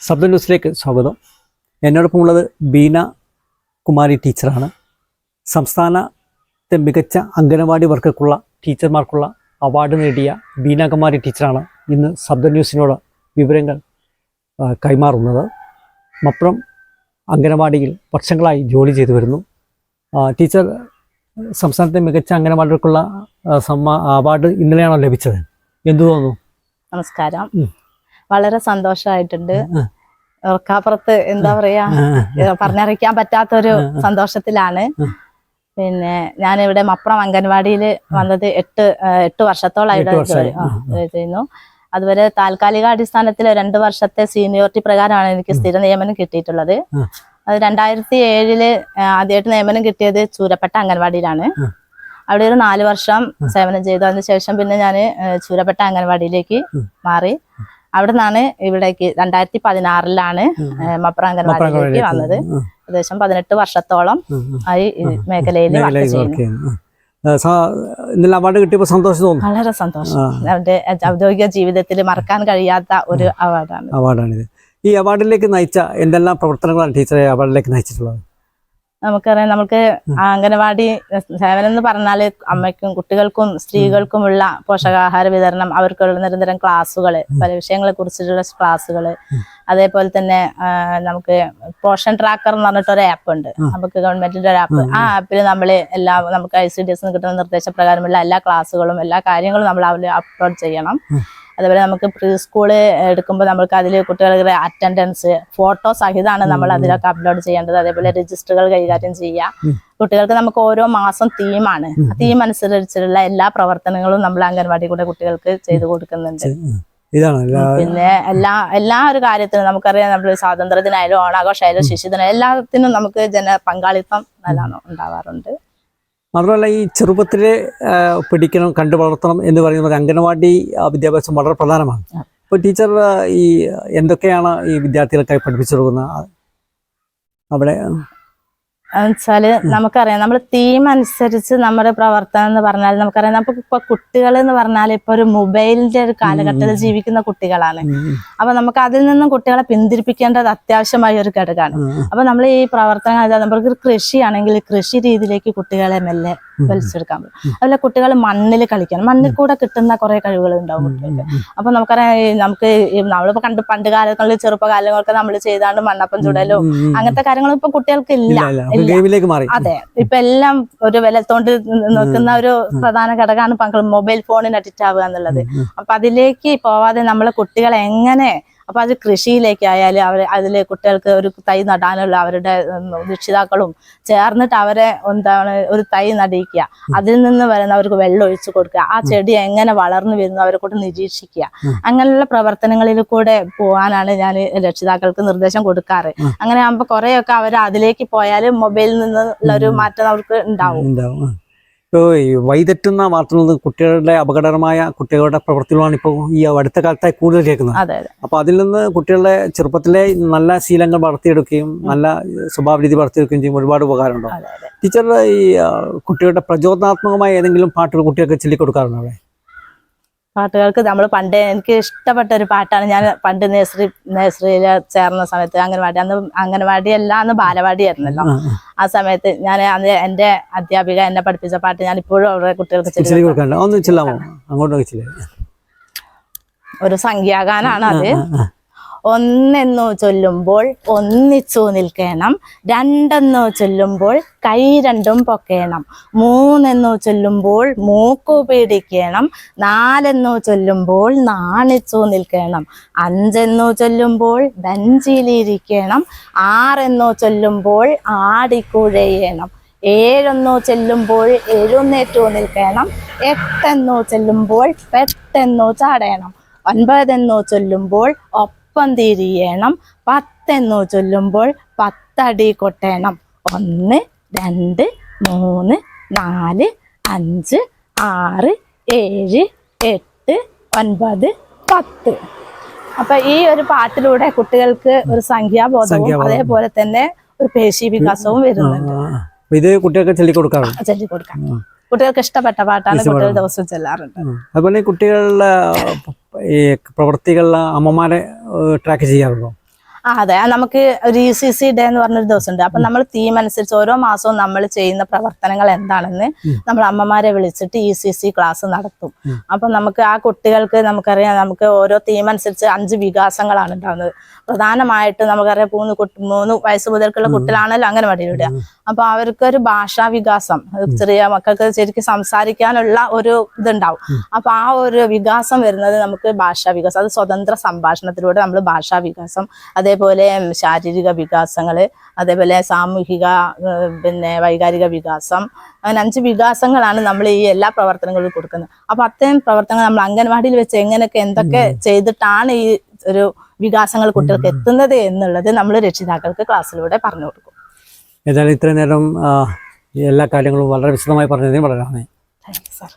ശബ്ദ ന്യൂസിലേക്ക് സ്വാഗതം. എന്നോടൊപ്പം ഉള്ളത് ബീന കുമാരി ടീച്ചറാണ്. സംസ്ഥാനത്തെ മികച്ച അംഗനവാടി വർക്കർക്കുള്ള ടീച്ചർമാർക്കുള്ള അവാർഡ് നേടിയ ബീന കുമാരി ടീച്ചറാണ് ഇന്ന് ശബ്ദ ന്യൂസിനോട് വിവരങ്ങൾ കൈമാറുന്നത്. മപ്പുറം അംഗനവാടിയിൽ വർഷങ്ങളായി ജോലി ചെയ്തു വരുന്നു. ടീച്ചർ സംസ്ഥാനത്തെ മികച്ച അംഗനവാടികൾക്കുള്ള സമ്മാ അവാർഡ് ഇന്നലെയാണോ ലഭിച്ചത്? എന്തു തോന്നുന്നു? നമസ്കാരം. വളരെ സന്തോഷമായിട്ടുണ്ട് ഉറക്കാപ്പുറത്ത് എന്താ പറയാ പറഞ്ഞറിയിക്കാൻ പറ്റാത്തൊരു. സന്തോഷത്തിലാണ്. പിന്നെ ഞാൻ ഇവിടെ മപ്പുറം അംഗൻവാടിയിൽ വന്നത് എട്ട് എട്ട് വർഷത്തോളം ഇവിടെ ചെയ്യുന്നു. അതുവരെ താൽക്കാലിക അടിസ്ഥാനത്തിൽ രണ്ട് വർഷത്തെ സീനിയോറിറ്റി പ്രകാരമാണ് എനിക്ക് സ്ഥിര നിയമനം കിട്ടിയിട്ടുള്ളത്. അത് രണ്ടായിരത്തി ഏഴിൽ ആദ്യമായിട്ട് നിയമനം കിട്ടിയത് ചൂരപ്പെട്ട അംഗൻവാടിയിലാണ്. അവിടെ ഒരു നാല് വർഷം സേവനം ചെയ്തു. അതിനുശേഷം പിന്നെ ഞാൻ ചൂരപ്പെട്ട അംഗൻവാടിയിലേക്ക് മാറി. അവിടെ നിന്നാണ് ഇവിടേക്ക് രണ്ടായിരത്തി പതിനാറിലാണ്. മപ്ര അംഗൻവാടിയിലേക്ക് വന്നത്. ഏകദേശം പതിനെട്ട് വർഷത്തോളം. ആയി ഈ മേഖലയിൽ വർക്ക് ചെയ്യുന്നു. ഇന്നലെ അവാർഡ് കിട്ടിയപ്പോൾ സന്തോഷം തോന്നുന്നു. വളരെ സന്തോഷം. അവന്റെ ഔദ്യോഗിക ജീവിതത്തിൽ മറക്കാൻ കഴിയാത്ത ഒരു അവാർഡാണ്. അവാർഡാണിത്. ഈ അവാർഡിലേക്ക് നയിച്ച എന്തെല്ലാം പ്രവർത്തനങ്ങളാണ് ടീച്ചറെ അവാർഡിലേക്ക് നയിച്ചിട്ടുള്ളത്? നമുക്കറിയാം നമുക്ക് അംഗനവാടി സേവനം എന്ന് പറഞ്ഞാൽ അമ്മയ്ക്കും കുട്ടികൾക്കും സ്ത്രീകൾക്കുമുള്ള പോഷകാഹാര വിതരണം അവർക്കുള്ള നിരന്തരം ക്ലാസ്സുകൾ പല വിഷയങ്ങളെ കുറിച്ചിട്ടുള്ള ക്ലാസ്സുകൾ അതേപോലെ തന്നെ നമുക്ക് പോഷൻ ട്രാക്കർ എന്ന് പറഞ്ഞിട്ട് ഒരു ആപ്പ് ഉണ്ട്. നമുക്ക് ഗവൺമെന്റിന്റെ ഒരു ആപ്പ് ആ ആപ്പിൽ നമ്മൾ എല്ലാ നമുക്ക് ഐ സി ഡി എസ് കിട്ടുന്ന നിർദ്ദേശപ്രകാരമുള്ള എല്ലാ ക്ലാസ്സുകളും എല്ലാ കാര്യങ്ങളും നമ്മൾ അതിൽ അപ്ലോഡ് ചെയ്യണം. അതുപോലെ നമുക്ക് പ്രീ സ്കൂൾ എടുക്കുമ്പോൾ നമുക്ക് അതിൽ കുട്ടികളുടെ അറ്റൻഡൻസ് ഫോട്ടോ സഹിതമാണ് നമ്മൾ അതിലൊക്കെ അപ്ലോഡ് ചെയ്യേണ്ടത്. അതേപോലെ രജിസ്റ്ററുകൾ കൈകാര്യം ചെയ്യുക. കുട്ടികൾക്ക് നമുക്ക് ഓരോ മാസം തീമാണ് തീം അനുസരിച്ചുള്ള എല്ലാ പ്രവർത്തനങ്ങളും നമ്മൾ അംഗൻവാടി കൂടെ കുട്ടികൾക്ക് ചെയ്തു കൊടുക്കുന്നുണ്ട്. ഇതാണ് പിന്നെ എല്ലാ എല്ലാ ഒരു കാര്യത്തിനും നമുക്കറിയാം നമ്മൾ സ്വാതന്ത്ര്യത്തിനായാലും ഓണാഘോഷമായാലും ശിശുദിനായാലും എല്ലാത്തിനും നമുക്ക് ജന പങ്കാളിത്തം നല്ലോണം ഉണ്ടാവാറുണ്ട്. മാത്രമല്ല ഈ ചെറുപ്പത്തിലെ പിടിക്കണം കണ്ടു വളർത്തണം എന്ന് പറയുന്നത് അംഗനവാടി വിദ്യാഭ്യാസം വളരെ പ്രധാനമാണ്. അപ്പോൾ ടീച്ചർ ഈ എന്തൊക്കെയാണ് ഈ വിദ്യാർത്ഥികൾക്കായി പഠിപ്പിച്ചു കൊടുക്കുന്നത് അവിടെ വെച്ചാൽ നമുക്കറിയാം നമ്മൾ തീം അനുസരിച്ച് നമ്മുടെ പ്രവർത്തനം എന്ന് പറഞ്ഞാൽ നമുക്കറിയാം നമുക്ക് ഇപ്പൊ കുട്ടികൾ എന്ന് പറഞ്ഞാൽ ഇപ്പൊ ഒരു മൊബൈലിന്റെ ഒരു കാലഘട്ടത്തിൽ ജീവിക്കുന്ന കുട്ടികളാണ്. അപ്പൊ നമുക്ക് അതിൽ നിന്നും കുട്ടികളെ പിന്തിരിപ്പിക്കേണ്ടത് അത്യാവശ്യമായ ഒരു ഘടകമാണ്. അപ്പൊ നമ്മൾ ഈ പ്രവർത്തനങ്ങൾ നമുക്ക് കൃഷിയാണെങ്കിൽ കൃഷി രീതിയിലേക്ക് കുട്ടികളെ മെല്ലെ. വലിച്ചെടുക്കാൻ പറ്റും. അതുപോലെ കുട്ടികൾ മണ്ണിൽ കളിക്കണം മണ്ണിൽ കൂടെ കിട്ടുന്ന കുറെ കഴിവുകൾ ഉണ്ടാവും കുട്ടികൾക്ക്. അപ്പൊ നമുക്കറിയാം നമുക്ക് നമ്മളിപ്പോ കണ്ട് പണ്ട് കാലങ്ങളിൽ ചെറുപ്പകാലങ്ങളൊക്കെ നമ്മൾ ചെയ്താണ്ട് മണ്ണപ്പം ചുടലും. അങ്ങനത്തെ കാര്യങ്ങളും ഇപ്പൊ കുട്ടികൾക്ക് ഇല്ല. ഗെയിമിലേക്ക് മാറി. അതെ. ഇപ്പൊ എല്ലാം ഒരു വിലത്തോണ്ട് നോക്കുന്ന ഒരു പ്രധാന ഘടകമാണ് മൊബൈൽ ഫോണിന് അഡിക്റ്റ് ആവുക എന്നുള്ളത്. അപ്പൊ അതിലേക്ക് പോവാതെ നമ്മളെ കുട്ടികളെ എങ്ങനെ അപ്പൊ അത് കൃഷിയിലേക്കായാലും അവർ അതിലെ കുട്ടികൾക്ക് ഒരു തൈ നടാനുള്ള അവരുടെ രക്ഷിതാക്കളും ചേർന്നിട്ട് അവരെ എന്താണ് ഒരു തൈ നടിക്കുക. അതിൽ നിന്ന് വരുന്ന അവർക്ക് വെള്ളം ഒഴിച്ചു കൊടുക്കുക. ആ ചെടി എങ്ങനെ വളർന്നു വരുന്നു അവരെ കൂടെ നിരീക്ഷിക്കുക. അങ്ങനെയുള്ള പ്രവർത്തനങ്ങളിൽ കൂടെ പോകാനാണ് ഞാൻ രക്ഷിതാക്കൾക്ക് നിർദ്ദേശം കൊടുക്കാറ്. അങ്ങനെ ആകുമ്പോൾ കുറെയൊക്കെ അവർ അതിലേക്ക് പോയാലും മൊബൈലിൽ നിന്നുള്ള ഒരു മാറ്റം അവർക്ക് ഉണ്ടാവും. വഴിതെറ്റുന്ന വാർത്തകൾ കുട്ടികളുടെ അപകടകരമായ കുട്ടികളുടെ പ്രവൃത്തികളാണ് ഇപ്പോൾ ഈ അടുത്ത കാലത്തായി കൂടുതൽ കേൾക്കുന്നത്. അപ്പോൾ അതിൽ നിന്ന് കുട്ടികളുടെ ചെറുപ്പത്തിലെ നല്ല ശീലങ്ങൾ വളർത്തിയെടുക്കുകയും നല്ല സ്വഭാവ രീതി വളർത്തിയെടുക്കുകയും ചെയ്യുമ്പോൾ ഒരുപാട് ഉപകാരമുണ്ടോ? ടീച്ചറുടെ ഈ കുട്ടികളുടെ പ്രചോദനാത്മകമായ ഏതെങ്കിലും പാട്ടുകൾ കുട്ടികൾക്ക് ചൊല്ലിക്കൊടുക്കാറുണ്ടോ അവിടെ? പാട്ടുകൾക്ക് നമ്മൾ പണ്ട് എനിക്ക് ഇഷ്ടപ്പെട്ട ഒരു പാട്ടാണ്. ഞാൻ പണ്ട് നേഴ്സറി നേഴ്സറിയിൽ ചേർന്ന സമയത്ത് അംഗൻവാടി അന്ന് അംഗൻവാടി അല്ല അന്ന് ബാലവാടി ആയിരുന്നല്ലോ. ആ, സമയത്ത് ഞാൻ അന്ന് എന്റെ അധ്യാപിക എന്നെ പഠിപ്പിച്ച പാട്ട് ഞാൻ ഇപ്പോഴും അവരുടെ കുട്ടികൾക്ക് ഒരു സംഖ്യാഗാനാണ് അത്. ഒന്നെന്നു ചൊല്ലുമ്പോൾ ഒന്നിച്ചു നിൽക്കണം രണ്ടെന്നു ചൊല്ലുമ്പോൾ കൈ രണ്ടും പൊക്കേണം മൂന്നെന്നു ചൊല്ലുമ്പോൾ മൂക്കു പിടിക്കണം നാലെന്നു ചൊല്ലുമ്പോൾ നാണിച്ചു നിൽക്കണം അഞ്ചെന്നു ചൊല്ലുമ്പോൾ ബെഞ്ചിലിരിക്കണം ആറെന്നു ചൊല്ലുമ്പോൾ ആടിക്കുഴയണം ഏഴെന്നു ചെല്ലുമ്പോൾ എഴുന്നേറ്റു നിൽക്കണം എട്ടെന്നു ചെല്ലുമ്പോൾ പെട്ടെന്നു ചാടണം ഒൻപതെന്നു ചൊല്ലുമ്പോൾ ഒപ്പം തിരിയണം പത്തെന്നു ചൊല്ലുമ്പോൾ പത്തടി കൊട്ടണം. ഒന്ന് രണ്ട് മൂന്ന് നാല് അഞ്ച് ആറ് ഏഴ് എട്ട് ഒൻപത് പത്ത്. അപ്പൊ ഈ ഒരു പാട്ടിലൂടെ കുട്ടികൾക്ക് ഒരു സംഖ്യാബോധവും സംഖ്യാബോധം. അതേപോലെ തന്നെ ഒരു പേശി വികാസവും വരുന്നുണ്ട്. ഇത് കുട്ടികൾക്ക് ചൊല്ലിക്കൊടുക്കാറുണ്ട്. ചൊല്ലിക്കൊടുക്കാം. കുട്ടികൾക്ക് ഇഷ്ടപ്പെട്ട പാട്ടാണ് കുട്ടികൾ ദിവസവും ചെല്ലാറുണ്ട്. അതുപോലെ കുട്ടികളുടെ ഈ പ്രവൃത്തികളിലെ അമ്മമാരെ ട്രാക്ക് ചെയ്യാറുണ്ടോ? ആ അതെ. നമുക്ക് ഒരു ഇ സി സി ഡേ എന്ന് പറഞ്ഞൊരു ദിവസം ഉണ്ട് അപ്പൊ നമ്മൾ തീം അനുസരിച്ച് ഓരോ മാസവും നമ്മൾ ചെയ്യുന്ന പ്രവർത്തനങ്ങൾ എന്താണെന്ന് നമ്മൾ അമ്മമാരെ വിളിച്ചിട്ട് ഇ സി സി ക്ലാസ് നടത്തും. അപ്പൊ നമുക്ക് ആ കുട്ടികൾക്ക് നമുക്കറിയാം നമുക്ക് ഓരോ തീം അനുസരിച്ച് അഞ്ച് വികാസങ്ങളാണ് ഉണ്ടാകുന്നത് പ്രധാനമായിട്ട് നമുക്കറിയാം മൂന്ന് കുട്ടി മൂന്ന് വയസ്സ് മുതൽക്കുള്ള കുട്ടികളാണല്ലോ അങ്ങനെ വിടുക അപ്പൊ അവർക്കൊരു ഭാഷാ വികാസം ചെറിയ മക്കൾക്ക് ശരിക്കും സംസാരിക്കാനുള്ള ഒരു ഇതുണ്ടാവും. അപ്പൊ ആ ഒരു വികാസം വരുന്നത് നമുക്ക് ഭാഷാ വികാസം അത് സ്വതന്ത്ര സംഭാഷണത്തിലൂടെ നമ്മൾ ഭാഷാ വികാസം അതേപോലെ ശാരീരിക വികാസങ്ങൾ അതേപോലെ സാമൂഹിക പിന്നെ വൈകാരിക വികാസം അങ്ങനെ അഞ്ച് വികാസങ്ങളാണ് നമ്മൾ ഈ എല്ലാ പ്രവർത്തനങ്ങളും കൊടുക്കുന്നത്. അപ്പൊ അത്തരം പ്രവർത്തനങ്ങൾ നമ്മൾ അംഗൻവാടിയിൽ വെച്ച് എങ്ങനെയൊക്കെ എന്തൊക്കെ ചെയ്തിട്ടാണ് ഈ ഒരു വികാസങ്ങൾ കുട്ടികൾക്ക് എത്തുന്നത് എന്നുള്ളത് നമ്മൾ രക്ഷിതാക്കൾക്ക് ക്ലാസ്സിലൂടെ പറഞ്ഞു കൊടുക്കും. ഏതായാലും ഇത്രയും നേരം എല്ലാ കാര്യങ്ങളും വളരെ വിശദമായി പറഞ്ഞതിന് വളരെ നന്ദി. Thank you sir